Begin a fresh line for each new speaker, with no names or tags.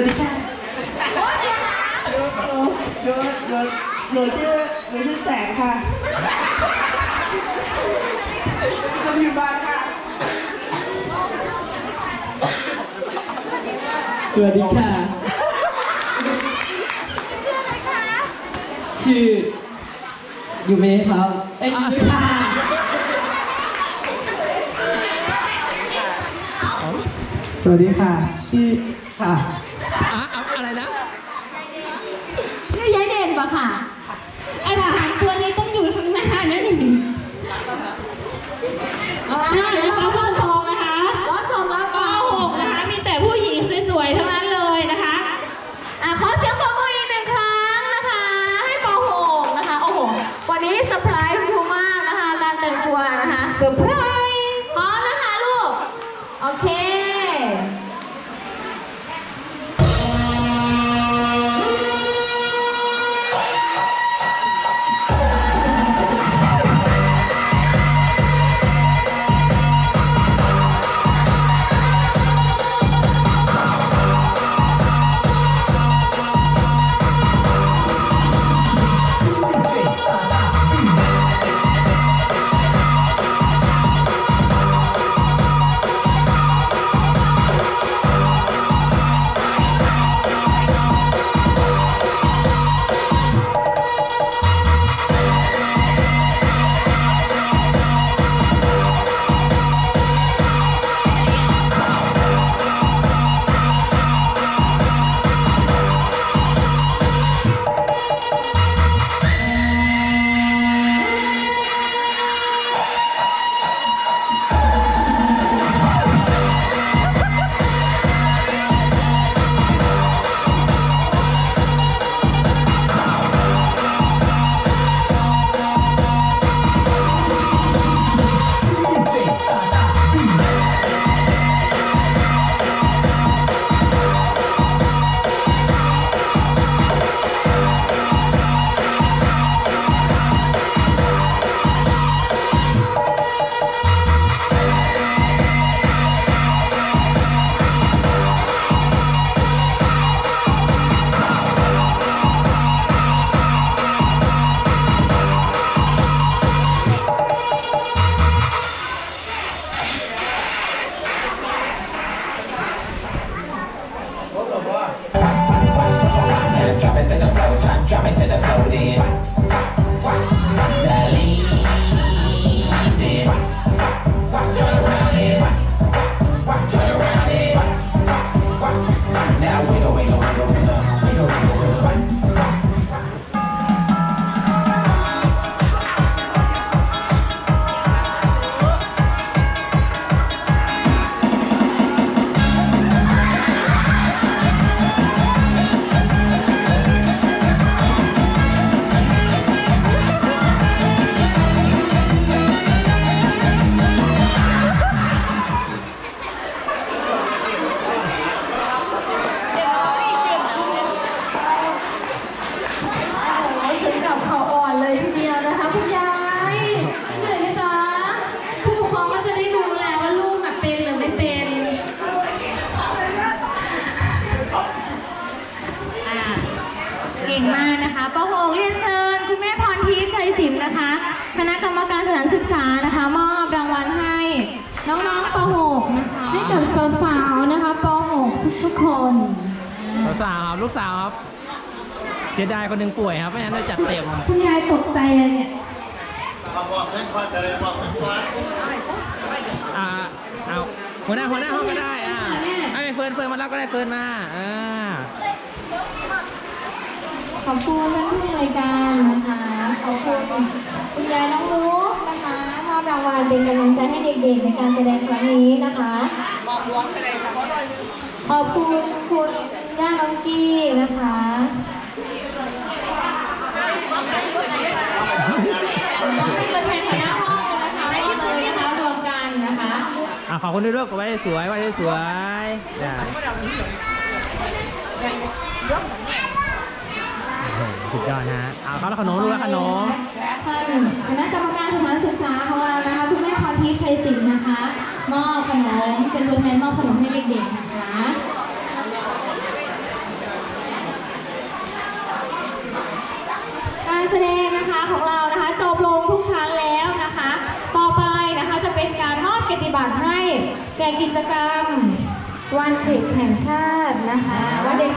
วัสดีค่ะหนูหนูหนูหนูหนูชื่อหนูชื่อแสงค่ะโรงพยาบาลค่ะ
สวัสดีค่ะ ชื่อยูเมะครับ เอ้ยยูเมะค่ะ วัสดีค่ะ ชื่อค่ะ
อะเอาอะไรนะ
ชื่อยายเด่นปะค่ะไอ้สามตัวนี้ต้องอยู่ข้างหน้านะนี่อ่าเดี๋ยวเรารอบชมนะคะรอบชมรอบป .6 นะคะ มีแต่ผู้หญิงสวยๆทั้งนั้นเลยนะคะอะขอเสียงปรบมืออีกหนึ่งครั้งนะคะ ให้ป .6 นะคะ โอ้โห วันนี้เซอร์ไพรส์คุณ คณะกรรมการสถานศึกษานะคะ มอบรางวัลให้น้องๆป .6 นะคะให้กับสาวๆนะคะป .6 ทุกๆคน
สาวๆครับลูกสาวครับ เสียดายคนหนึ่งป่วยครับไม่งั้นจะจัดเต็ม
คุณยายตกใจเลยเนี่ย
อ่าเอาหัวหน้าหัวหน้าห้องก็ได้อ่าให้เฟิร์นเฟิร์นมารับก็ได้เฟิร์นมาอ่า
ขอบคุณท่านผู้อำนวยการนะคะ ขอบคุณคุณยายน้องมุกนะคะมอบรางวัลเป็นกำลังใจให้เด็กๆ ในการแสดงครั้งนี้นะคะขอบคุณคุณย่าน้องกี้นะคะตัวแทนคณะห้องเลยนะคะมอบเลยนะคะรวมกันนะคะ
อ่าขอบคุณด้วยลูกไว้สวยไว้สวยได้โอ้โห สุดยอดนะฮะเอาเขาละขนมลูกละขนม
คณะกรรมการสถานศึกษาของเรานะคะคุณแม่พรทิพย์ไพตินนะคะมอบขนมเป็นตัวแทนมอบขนมให้เด็กๆนะคะการแสดงนะคะของเรานะคะจบลงทุกชั้นแล้วนะคะ ต่อไปนะคะจะเป็นการมอบเกียรติบัตรให้แก่กิจกรรมวันเด็กแห่งชาตินะคะ